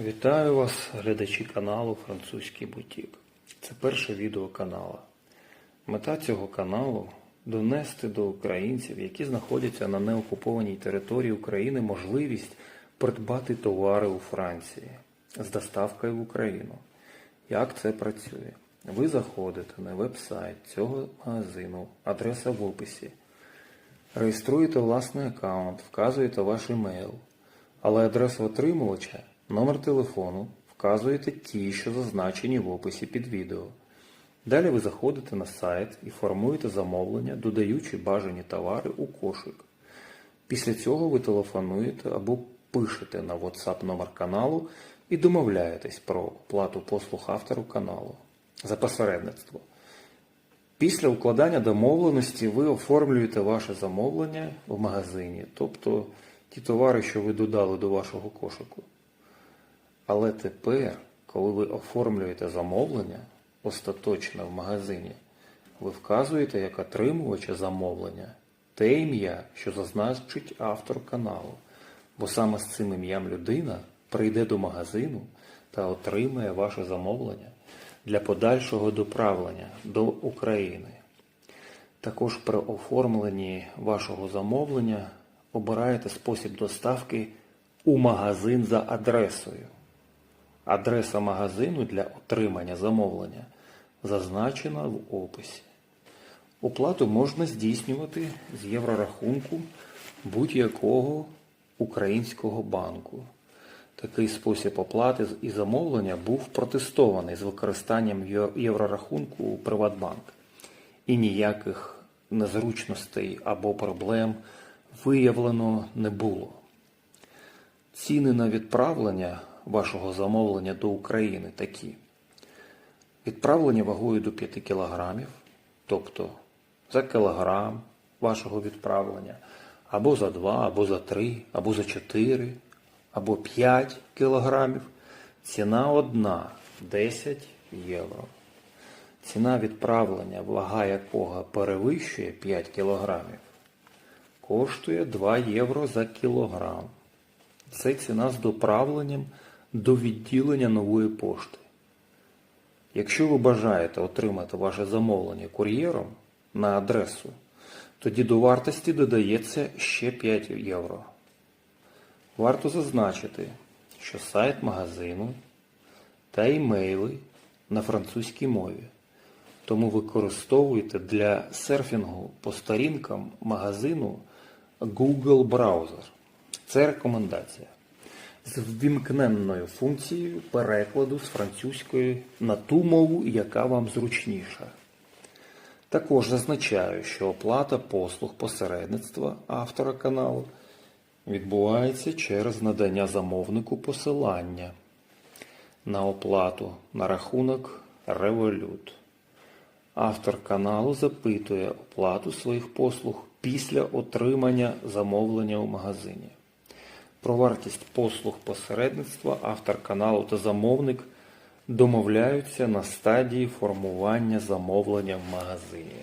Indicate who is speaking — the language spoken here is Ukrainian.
Speaker 1: Вітаю вас, глядачі каналу Французький Бутік. Це перше відео канала. Мета цього каналу донести до українців, які знаходяться на неокупованій території України, можливість придбати товари у Франції з доставкою в Україну. Як це працює? Ви заходите на веб-сайт цього магазину, адреса в описі. Реєструєте власний аккаунт, вказуєте ваш емейл, але адресу отримувача, номер телефону вказуєте ті, що зазначені в описі під відео. Далі ви заходите на сайт і формуєте замовлення, додаючи бажані товари у кошик. Після цього ви телефонуєте або пишете на WhatsApp номер каналу і домовляєтесь про оплату послуг автору каналу за посередництво. Після укладання домовленості ви оформлюєте ваше замовлення в магазині, тобто ті товари, що ви додали до вашого кошику. Але тепер, коли ви оформлюєте замовлення остаточно в магазині, ви вказуєте як отримувача замовлення те ім'я, що зазначить автор каналу, бо саме з цим ім'ям людина прийде до магазину та отримає ваше замовлення для подальшого доправлення до України. Також при оформленні вашого замовлення обираєте спосіб доставки у магазин за адресою. Адреса магазину для отримання замовлення зазначена в описі. Оплату можна здійснювати з єврорахунку будь-якого українського банку. Такий спосіб оплати і замовлення був протестований з використанням єврорахунку у Приватбанк. І ніяких незручностей або проблем виявлено не було. Ціни на відправлення вашого замовлення до України такі. Відправлення вагою до 5 кг, тобто за кілограм вашого відправлення, або за 2, або за 3, або за 4, або 5 кілограмів. Ціна одна 10 євро. Ціна відправлення, вага якого перевищує 5 кілограмів, коштує 2 євро за кілограм. Це ціна з доправленням до відділення нової пошти. Якщо ви бажаєте отримати ваше замовлення кур'єром на адресу, тоді до вартості додається ще 5 євро. Варто зазначити, що сайт магазину та імейли на французькій мові, тому використовуйте для серфінгу по сторінкам магазину Google браузер. Це рекомендація з ввімкненною функцією перекладу з французької на ту мову, яка вам зручніша. Також зазначаю, що оплата послуг посередництва автора каналу відбувається через надання замовнику посилання на оплату на рахунок Revolut. Автор каналу запитує оплату своїх послуг після отримання замовлення у магазині. Про вартість послуг посередництва автор каналу та замовник домовляються на стадії формування замовлення в магазині.